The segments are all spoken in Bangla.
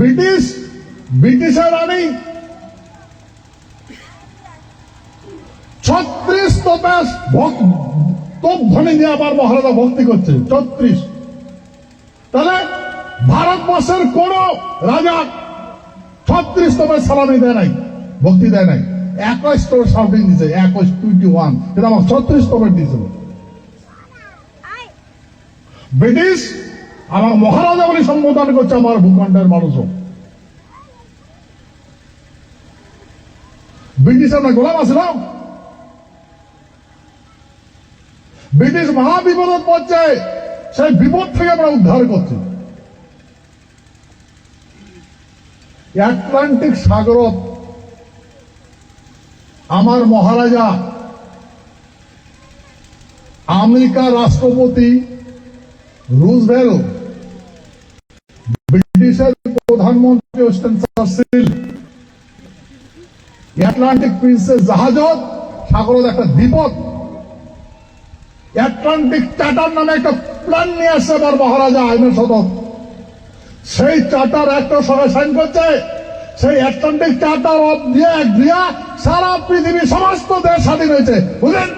ব্রিটিশ, ব্রিটিশের রানী। ছত্রিশ তোপে তোপ ধ্বনি দিয়ে আবার মহারাজা ভক্তি করছে। ছত্রিশ। তাহলে ভারতবর্ষের কোন রাজা ছত্রিশ তোপের সালামি দেয় নাই, ভক্তি দেয় নাই। একুশ তোর সাউন্ডিং দিছে একুশ টোয়েন্টি ওয়ান কিন্তু আমার ছত্রিশ তোপের দিয়েছিল ব্রিটিশ আমার মহারাজা বলে সম্বোধন করছে আমার ভূখণ্ডের মানুষও ব্রিটিশ আমরা গোলাম আসলাম। ব্রিটিশ মহাবিপদ পড়ছে সেই বিপদ থেকে আমরা উদ্ধার করছি। আটলান্টিক সাগরত আমার মহারাজা আমেরিকার রাষ্ট্রপতি রুজভেল ব্রিটিশের প্রধানমন্ত্রী চার্চিল সাগরত একটা বিপদ আটলান্টিক চার্টার নামে একটা প্ল্যান নিয়ে আসছে মহারাজা আইনের সেই চার্টার একটা সাইন করছে, সেই আটলান্টিক চার্টার দিয়ে দিয়া সারা পৃথিবী সমস্ত দেশ স্বাধীন হয়েছে। বুঝলেন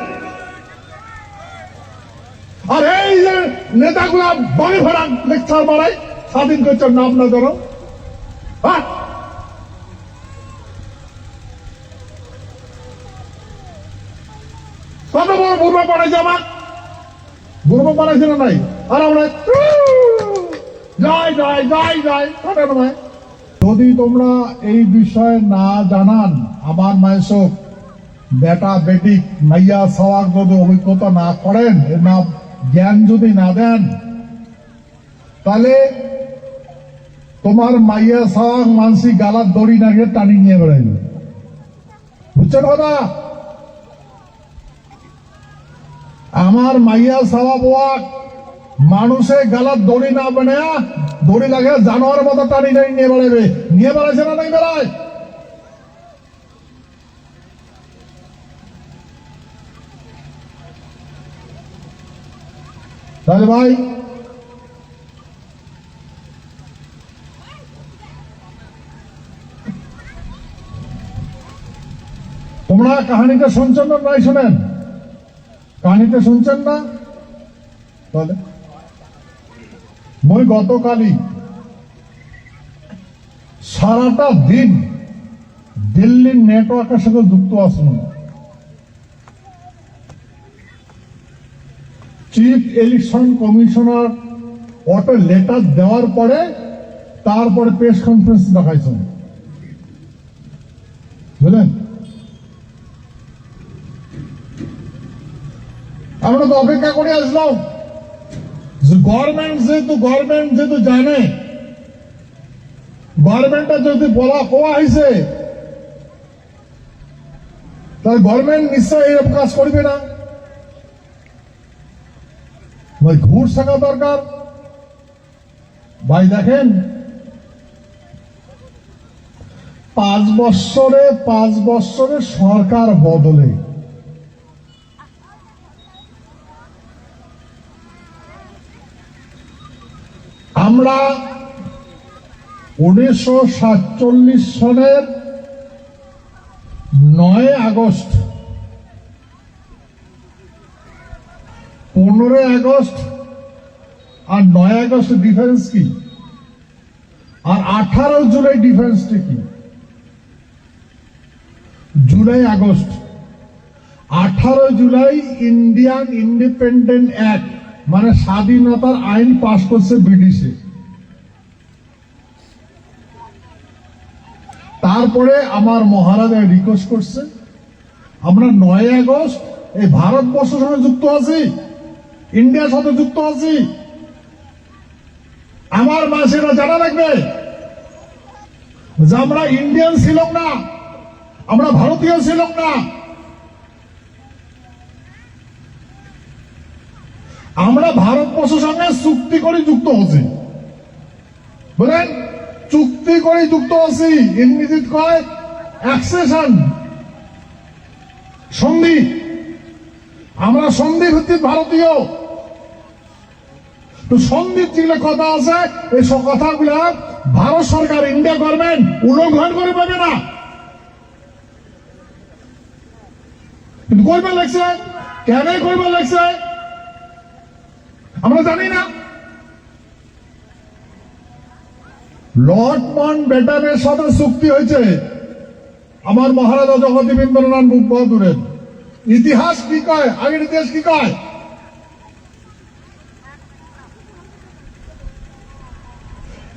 আর এই যে নেতাগুলা বড়ি ভরা লেকচার মারাই স্বাধীন করছেন নাম না ধরো হ্যাঁ কত বড় বুড়ো পড়াইছে আমার বুড়ো পড়াইছে না নাই? আর আমরা জয় জয় জয় জয় কত নয় যদি তোমরা এই বিষয়ে না জানান, আমার মায়েসক বেটা বেটি মাইয়া সওয়াক যদি অভিজ্ঞতা না করেন, এর না জ্ঞান যদি না দেন, তাহলে তোমার মাইয়া সওয়াক মানসি গালার দড়ি না গিয়ে টানি নিয়ে বেড়াইবে বুঝছেন কথা? আমার মাইয়া সাওয়া বোয়াক মানুষে গালার দড়ি না বানায়া দড়ি লাগে জানোয়ার মতো টানি টানি নিয়ে বেড়াবে নিয়ে বেড়াইছে না নাই বেড়ায়? তাহলে ভাই, তোমরা কাহানিটা শুনছেন না নাই শোনেন। কাহানিটা শুনছেন না? তাহলে? মই গতকালই সারাটা দিন দিল্লির নেটওয়ার্কের সাথে যুক্ত আসুন chief election commissioner auto letter দেওয়ার পরে তারপরে প্রেস কনফারেন্স দেখাইছেন বুঝলেন? আমরা তো অপেক্ষা করে আসলাম। গভর্নমেন্ট যেহেতু গভর্নমেন্ট যেহেতু জানে গভর্নমেন্টটা যদি বলা কোয়া হয়েছে তাহলে গভর্নমেন্ট নিশ্চয় এরকম কাজ করবে না। ভাই ঘুষ থাকা দরকার। ভাই, দেখেন, পাঁচ বৎসরে পাঁচ বৎসরে সরকার বদলে। আমরা উনিশশো সাতচল্লিশ সনের নয় আগস্ট পনেরোই আগস্ট আর নয় আগস্ট ডিফারেন্স কি? আর আঠারো জুলাই ডিফারেন্সটা কি? জুলাই আগস্ট, আঠারো জুলাই ইন্ডিয়ান ইন্ডিপেন্ডেন্ট অ্যাক্ট মানে স্বাধীনতার আইন পাশ করছে ব্রিটিশে তারপরে আমার মহারাজা রিকোয়েস্ট করছে, আমরা নয় আগস্ট এই ভারতবর্ষের সঙ্গে যুক্ত আছি? ইন্ডিয়ার সাথে যুক্ত আছি। আমার মা সেটা জানা লাগবে যে আমরা ইন্ডিয়ান ছিলাম না, আমরা ভারতীয় ছিলাম না। আমরা ভারতবর্ষের সঙ্গে চুক্তি করে যুক্ত হচ্ছি বুঝলেন চুক্তি করে যুক্ত আছি ইংরেজিত কয় অ্যাক্সেশন সন্ধি। আমরা সন্ধি ভিত্তিক ভারতীয়। তো সন্ধির যেগুলো কথা আছে, এই কথাগুলা ভারত সরকার ইন্ডিয়া গভর্নমেন্ট উল্লঙ্ঘন করে পাবে না। কিন্তু করবে লাগছে? কেন করবে লাগছে? আমরা জানি না। লর্ড মান বেটারের সাথে চুক্তি হয়েছে। আমার মহারাজা জগদীবেন্দ্রনাথ বাহাদুরের ইতিহাস কি কয়? আগের ইতিহাস কি কয়?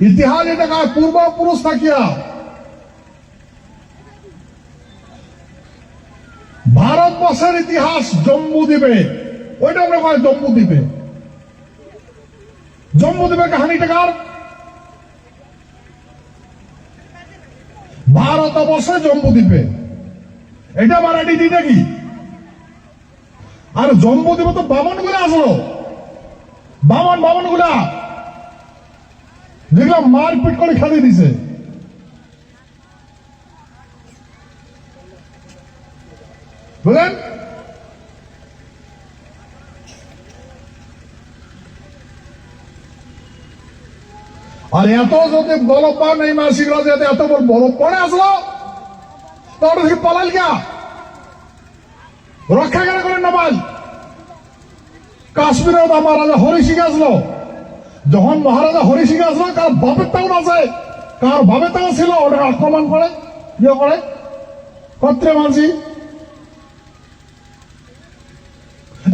ইতিহাস এটা কয় পূর্বপুরুষ থাকিয়া ভারতবর্ষের ইতিহাস জম্মু দ্বীপে ওইটা আমরা কয় জম্মু দ্বীপে জম্মু দ্বীপে কাহানিটা কার? ভারতবর্ষে জম্মু দ্বীপে এটা মারাঠি দিই নাকি? আর জম্মু দ্বীপে তো বামনগুলা আসলো। বামন বামনগুলা। দেখলাম মারপিট করে খেলে দিছে। বুঝলেন আর এত যদি বলবান এই মাসিকরা যাতে এত বড় বরফ পড়ে আসলো সে পালাল গিয়া? রক্ষা কেন করেন না ভাই। কাশ্মীরে মহারাজা হরি সিং আসলো। যখন মহারাজা হরি সিং আসলো, কার বাপের টাউন আছে কার বাপের টাউন ছিল? ওটা আক্রমণ করে ইয়ে করে। কত্রে মাঝি।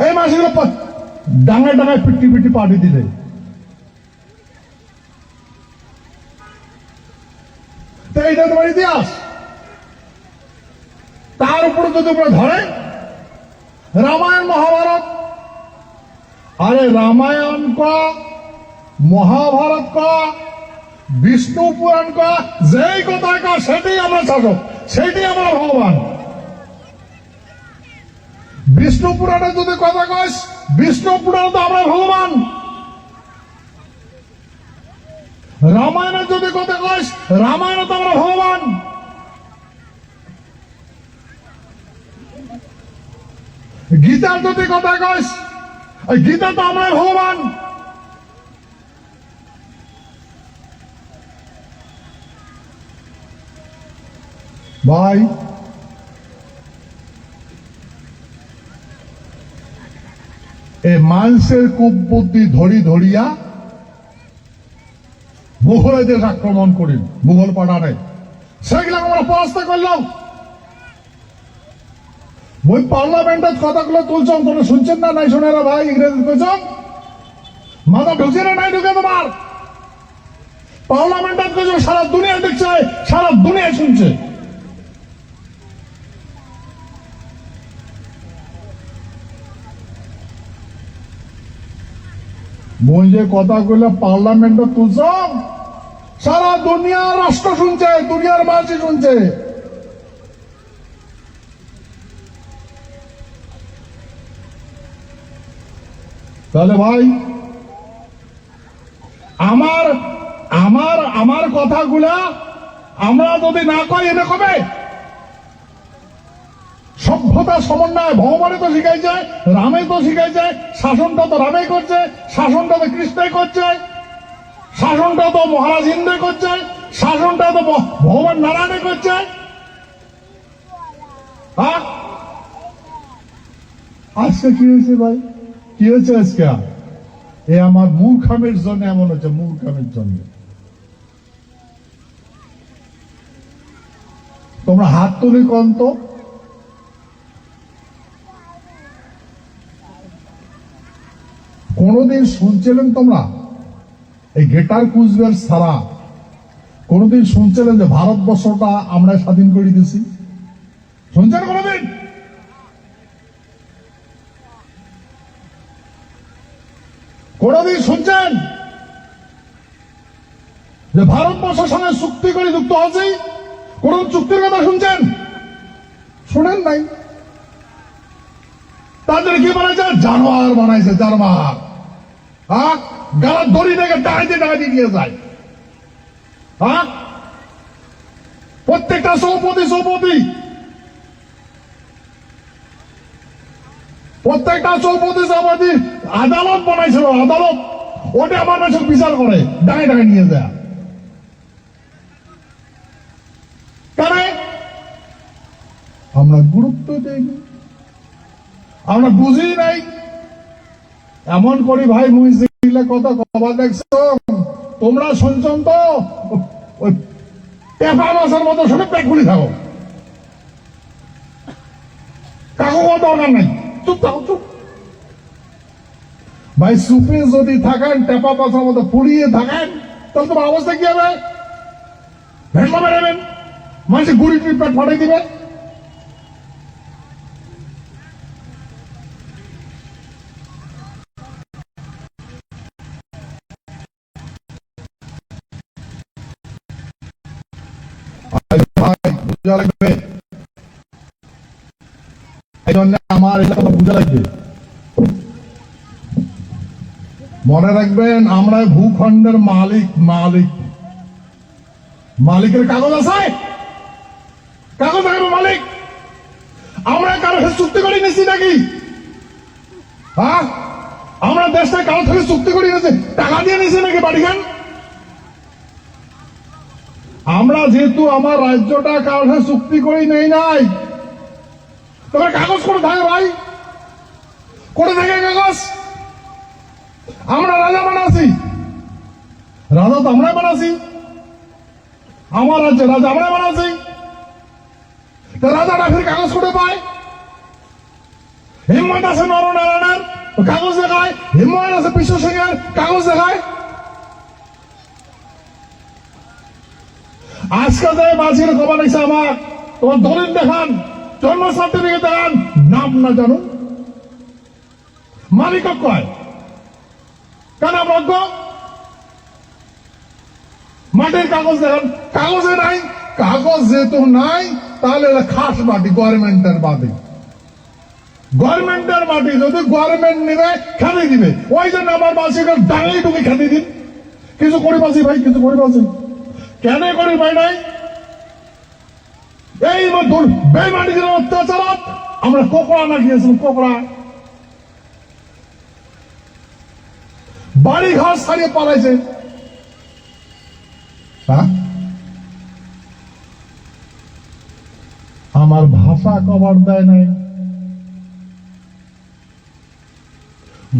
এই মাসিগুলো ডাঙায় ডাঙায় পিটি পিটি পাঠিয়ে দিলে। এইটা তোমার ইতিহাস। তার উপরে যদি উপরে ধরে রামায়ণ মহাভারত अरे रामायण का মহাভারত का বিষ্ণু পুরাণ का যেই কথা কা সেটাই আমরা শাসক সেটাই আমরা ভগবান বিষ্ণু পুরাণে যদি কথা কস বিষ্ণু পুরাণে তো আমরা ভগবান রামায়ণে যদি কথা কস রামায়ণে তো আমরা ভগবান গীতার যদি কথা কস ওই গীতা তো আমরা ভগবান। ভাই। এ মানুষের কূপ বুদ্ধি ধরি ধরিয়া মুঘলদের আক্রমণ করি মুঘল পাঠানে সেগুলো আমরা পরাস্ত করলাম। ওই পার্লামেন্টের কথাগুলো তুলছম তোমরা শুনছেন না? নাই শোনেরা ভাই, ইংরেজি কইছম? মাথা ঢুকছে না নাই ঢুকে তোমার? পার্লামেন্টের কইছ, সারা দুনিয়া দেখছে, সারা দুনিয়া শুনছে। মই যে কথাগুলো পার্লামেন্টে তুলছম, সারা দুনিয়া রাষ্ট্র শুনছে, দুনিয়ার মানুষ শুনছে। তাহলে ভাই, আমার আমার আমার কথাগুলা আমরা যদি না কই এটা কবে সভ্যতা সমন্বয় ভগবানে তো শিখাইছে রামে তো শিখাইছে, শাসনটা তো রামে করছে, শাসনটা তো কৃষ্ণই করছে, শাসনটা তো মহারাজ ইন্দ্র করছে, শাসনটা তো ভগবান নারায়ণে করছে। আজকে কি হয়েছে ভাই? কি হয়েছে আজকে? এ আমার মূর্খামের জন্য এমন হচ্ছে মূর্খামের জন্য। তোমরা হাত তুলি কন তো কোনদিন শুনছিলেন তোমরা? এই গেটার কুচবিহার ছাড়া কোনদিন শুনছিলেন যে ভারতবর্ষটা আমরা স্বাধীন করে দিয়েছি? শুনছেন কোনদিন? কোনদিন শুনছেন? যে ভারতবর্ষের সঙ্গে চুক্তি করে যুক্ত হচ্ছে কোন চুক্তির কথা শুনছেন? শুনেন নাই। তাদের কি বানাইছে? জানোয়ার বানাইছে, জানোয়ার। হ্যাঁ? গালার দড়ি থেকে ডাকাইতে ডাকাইতে নিয়ে যায়। হ্যাঁ? প্রত্যেকটা সৌপতি সৌপতি। প্রত্যেকটা চৌপতি সভাপতি আদালত বানাইছিল, আদালত ওটা মানুষের বিচার করে ডাঙায় ডাঙায় নিয়ে যায়। আমরা গুরুত্ব দেখি আমরা বুঝি নাই। এমন করি, ভাই মহিষিলা কথা কবা দেখছ। তোমরা শুনছেন তো? পেপা মতো শুনে থাকো। কাকু দরকার নাই। চুপ থাকো, চুপ। ভাই সুপে যদি থাকেন, টেপা পাশার মতো পুড়িয়ে থাকেন, তাহলে তোমার অবস্থা কি হবে? ভেটলা বেড়াবেন মানুষে গুড়ি টুড়ি পেট ফাটাই দিবে। লাগবে। আমার এটা বুঝা লাগবে। মনে রাখবেন, আমরা ভূখণ্ডের মালিক মালিক। মালিকের কাগজ আছে? কাগজ আছে মালিক। আমরা কারও সাথে চুক্তি করে নিছি নাকি? হ্যাঁ? আমরা দেশটা কারও থেকে চুক্তি করে নিয়েছি টাকা দিয়ে নিছি নাকি বাড়ি খান আমরা যেহেতু আমার রাজ্যটা কারও সাথে চুক্তি করি নেই নাই, তোমার কাগজ করে থাকে ভাই? করে থাকে কাগজ? আমরা রাজা বানাছি রাজা তো আমরাই বানাছি আমার রাজ্যে রাজা আমরাই বানাছি তা রাজাটা ফির কাগজ করে পায়? হিম্মত আছে নরনারায়ণের কাগজ দেখায়। হিম্মত আছে বিশ্ব সিংহের, কাগজ দেখায়। আজকে যে মাঝির খবর নিছে আমার তোমার দলিল দেখান, জন্ম সার্টিফিকেট দেখান, নাম না জানো মালিক কয় কেন বদ্ধ মাটির কাগজ দেখান কাগজে নাই। কাগজ যেহেতু নাই, তাহলে খাস মাটি, গভর্নমেন্টের মাটি। গভর্নমেন্টের মাটি, যদি গভর্নমেন্ট নিবে, খেতে দিবে। ওই জন্য আমার মাসিকে ডাঙাই ঢুকে খেতে দিন। কিছু করি বাসি ভাই, কিছু করি বাসি। কেন করি ভাই নাই? এই বেমাটিদের অত্যাচারত আমরা কোকড়া না গিয়েছিলাম, কোকড়া। বাড়ি ঘর ছাড়িয়ে পালাইছে হ্যাঁ? আমার ভাষা কভার দেয় নাই।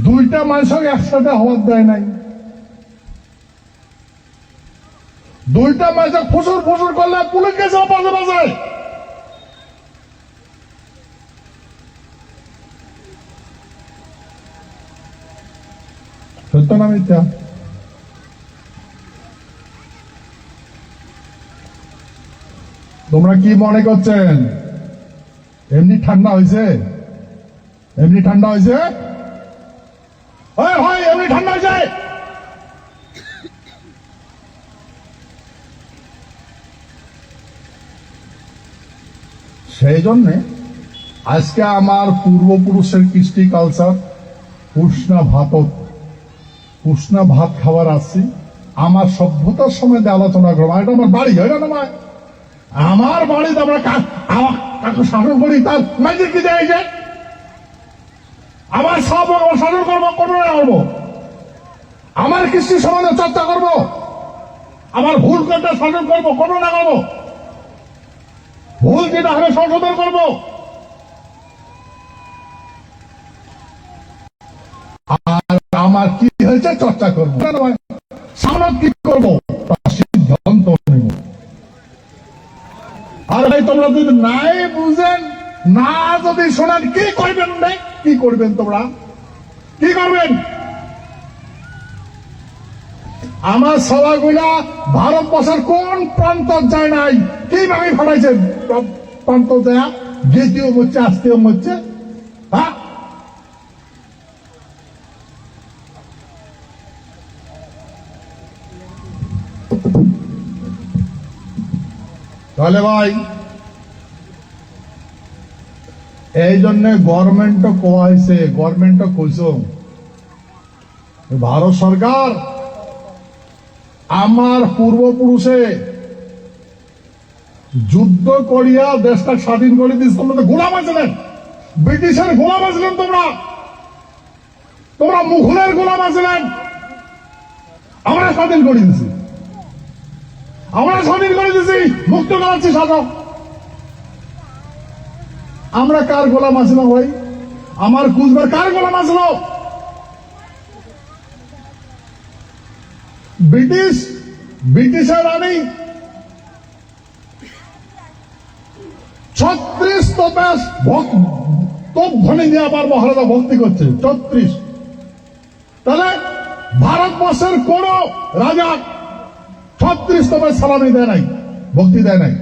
দুইটা মানুষের একসাথে হওয়ার দেয় নাই। দুইটা মানুষের ফুসুর ফুসুর করলে পুলিশ গেছে বাজে বাজে সত্য তোমরা কি মনে করছেন? এমনি ঠান্ডা হয়েছে? এমনি ঠান্ডা হয়েছে? হয় হয়, এমনি ঠান্ডা হয়েছে। সেই জন্যে আজকে আমার পূর্বপুরুষের কৃষ্টি কালচার উষ্ণা ভাতত উষ্ণা ভাত খাবার আসছি আমার সভ্যতার সময় দিয়ে আলোচনা করব। এটা আমার বাড়ি, হয় না নয় আমার বাড়িতে আমরা কাকে শাসন করি, তার মাইজের কি দেয় আমার সব শাসন করব করব না করব? আমার কৃষ্টি সমাজে চর্চা করব? আমার ভুল করতে শাসন করব করব না করব? ভুল যেটা হবে সংশোধন করব? আর আমার কি হয়েছে চর্চা করব। কি করব? আর ভাই, তোমরা যদি নাই বুঝেন, না যদি শোনেন, কি করবেন কি করবেন তোমরা? কি করবেন? আমার সভাগুলা ভারতবর্ষের কোন প্রান্ত যায় নাই? কীভাবে ফাটাইছে প্রান্ত দেয়া যেতেও হচ্ছে আসতেও হচ্ছে তাহলে ভাই, এই জন্য গভর্নমেন্টও কোয়া কইস ভারত সরকার আমার পূর্বপুরুষে যুদ্ধ করিয়া দেশটা স্বাধীন করে দিয়েছে, তোমরা তো গোলাম আছিলেন। ব্রিটিশের গোলাম আছিলেন তোমরা। তোমরা মুঘলের গোলাম আছিলেন। আমরা স্বাধীন করে দিয়েছি। আমরা স্বাধীন করে দিয়েছি মুক্ত করাচ্ছি শাসক আমরা কার গোলাম আসলাম ভাই? আমার কুচবার কার গোলাম আসলো? ব্রিটিশ, ব্রিটিশের রানী। ছত্রিশ তোপেশ তোপ ধ্বনি দিয়ে আবার মহারাজা ভক্তি করছে, ছত্রিশ। তাহলে ভারতবর্ষের কোন রাজা ছত্রিশ তোপের সালামি দেয় নাই, ভক্তি দেয় নাই।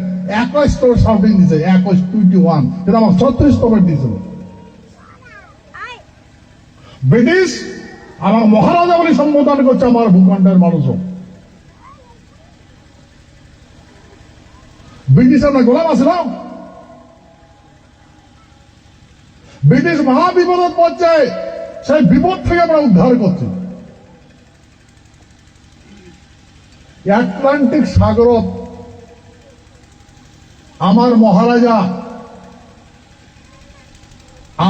একুশ তোর সাউন্ডিং দিছে, একুশ টোয়েন্টি ওয়ান কিন্তু আমার ছত্রিশ তোপের দিয়েছিল ব্রিটিশ আমার মহারাজা বলে সম্বোধন করছে আমার ভূখণ্ডের মানুষও। ব্রিটিশ আমরা গোলাম আছে না ব্রিটিশ মহাবিপদ পড়ছে সেই বিপদ থেকে আমরা উদ্ধার করছি। আটলান্টিক সাগরত, আমার মহারাজা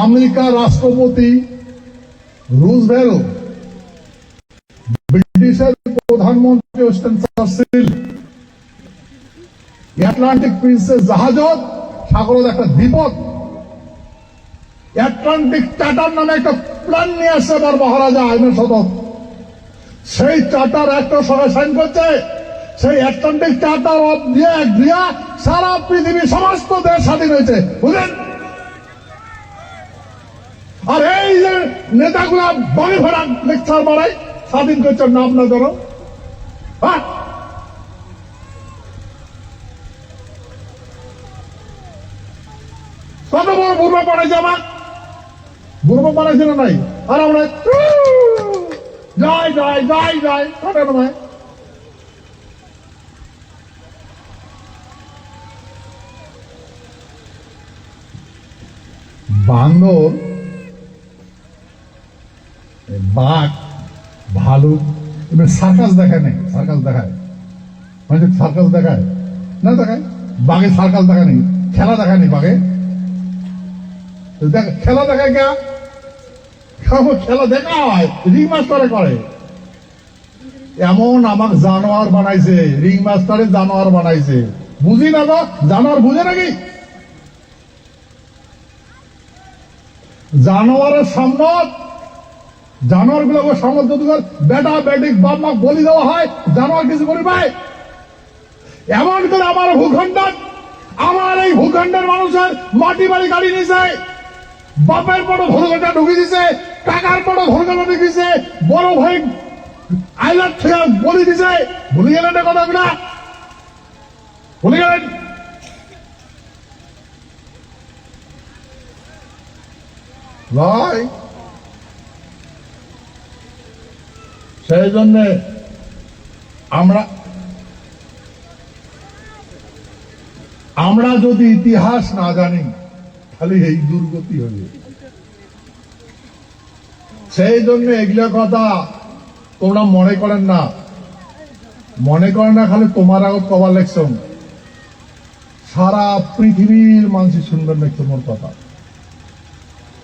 আমেরিকা রাষ্ট্রপতি রুজভেল ব্রিটিশের প্রধানমন্ত্রী ওয়েস্টার্ন চার্চিল আটলান্টিক প্রিন্সেস জাহাজত, সাগরত একটা বিপদ আটলান্টিক চার্টার নামে একটা প্ল্যান নিয়ে আসছে আমার মহারাজা আইনের সদক সেই চার্টার একটা সঙ্গে সাইন করছে। সেই আটলান্টিক চার্টার অফ দিয়ে সারা পৃথিবীর সমস্ত দেশ স্বাধীন হয়েছে। বুঝলেন? আর এই যে নেতাগুলা বড়ি ভরা লেকচার মারাই স্বাধীন করছে নাম না ধরো হ্যাঁ? কত বড় বুড়ো বানাইছে আমার বানাইছে না নাই। আর আমরা জয় জয় জয় জয় বাঘ, ভালুক সার্কাস দেখায় নেই, সার্কাস দেখায়। মানে সার্কাস দেখায়? না দেখায়? বাঘে সার্কাস দেখায় নেই, খেলা দেখায় নেই বাঘে। দেখ, খেলা দেখায় কে? খেলা দেখা হয়? রিং মাস্টারে করে। এমন জানোয়ার বানাইছে রিং মাস্টারে জানোয়ার বানাইছে। বুঝি না জানোয়ার বুঝে নাকি? জানোয়ারের জানোয়ারগুলো বেটা, বেটিক বলি দেওয়া হয়, জানোয়ার কিছু করি এমন করে আমার ভূখণ্ড আমার এই ভূখণ্ডের মানুষের মাটি বাড়ি গাড়ি নিছে, বাপের বড় ভরকাটা ঢুকে দিছে কাকার বড় ভরকাটা ঢুকিছে বড় ভাই আইলার থেকে বলি দিছে ভুলে গেলেন না কথাগুলা ভুলে গেলেন? সেই জন্য আমরা আমরা যদি ইতিহাস না জানি খালি এই দুর্গতি হবে সেই জন্য এগুলো কথা তোমরা মনে করেন না। মনে করেন না, খালি তোমার আগত কবার লেখছম সারা পৃথিবীর মানুষ শুনবেন না তোমার কথা।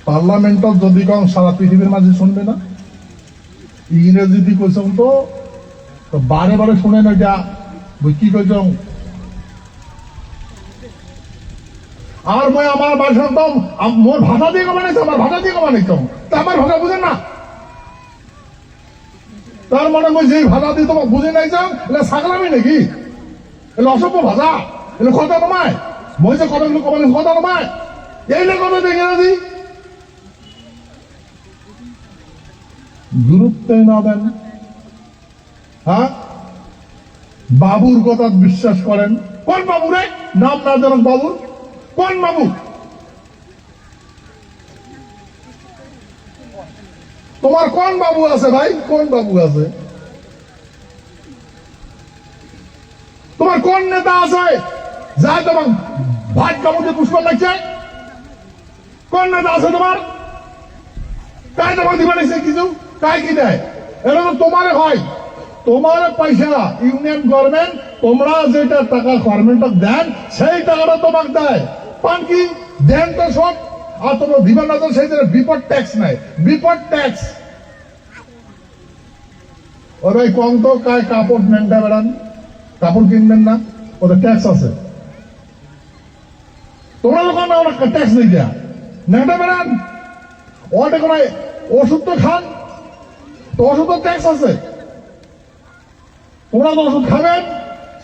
পার্লামেন্টত যদি কম সারা পৃথিবীর মাঝে শুনবে না। ইংরেজি দি কইছম তো বারে বারে শুনে না যা কি কইছম আর মই আমার ভাষা তো মোর ভাষা দিয়ে কমানাইছো আমার ভাষা দিয়ে কমানাইছো তা। আমার ভাষা বুঝেন না। তার মানে মই যে ভাষা দিয়ে তোমাক বুঝে নাই যাও এটা ছাগলামি নাকি? এটা অসভ্য ভাষা এটা কথা নমায়। মই যে কথাগুলো কমানাইছো কথা নমায়। এইটা কথা দেখে ইংরেজি গুরুত্ব না দেন হ্যাঁ বাবুর কথা বিশ্বাস করেন কোন বাবু রে নাম না জানান বাবুর কোন বাবু তোমার কোন বাবু আছে ভাই? কোন বাবু আছে? তোমার কোন নেতা আছে? যা তোমার ভাত কামড়ে পুষ্কর লাগছে। কোন নেতা আছে তোমার? কাই তোমার দিবা নিছে কিছু? তাই কি দেয়? এটা তো তোমার হয়। তোমার পয়সা ইউনিয়ন গভর্নমেন্ট, তোমরা যেটা টাকা গভর্নমেন্ট দেন, সেই টাকাটা তোমাকে দেয়। দেন তো সব। আর তোমরা দিবেন তো সেই জন্য বিপদ ট্যাক্স নেয় বিপদ ট্যাক্স কম তো কায় কাপড় বেড়ান। কাপড় কিনবেন না, ওদের ট্যাক্স আছে। তোমরা যখন ট্যাক্স নেই দেয়া বেড়ান। ওটা ওষুধ তো খান। তো ওষুধ ট্যাক্স আছে। তোমরা তো ওষুধ খাবেন।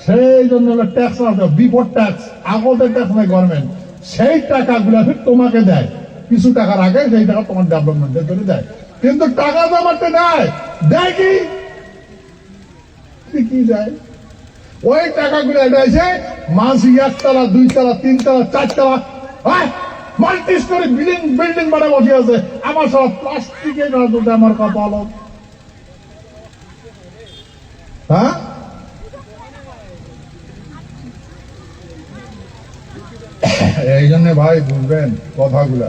সেই জন্য ট্যাক্স আছে। বিফোর ট্যাক্স আগতে ট্যাক্স নেই গভর্নমেন্ট সেই টাকাগুলো ফির তোমাকে দেয়। কিছু টাকার আগে সেই টাকা তোমার ডেভেলপমেন্টের জন্য দেয়। কিন্তু টাকা তো আমার তো দেয় দেয় কি? কি- দেয়? ওই টাকাগুলো এসে মাসি একতলা, দুইতলা, তিনতলা, চারতলা। হ্যাঁ মাল্টি স্টোরি বিল্ডিং বিল্ডিং আছে। আমার সব প্লাস্টিকের আমার কপাল হ্যাঁ? এই জন্য ভাই বুঝবেন কথাগুলা।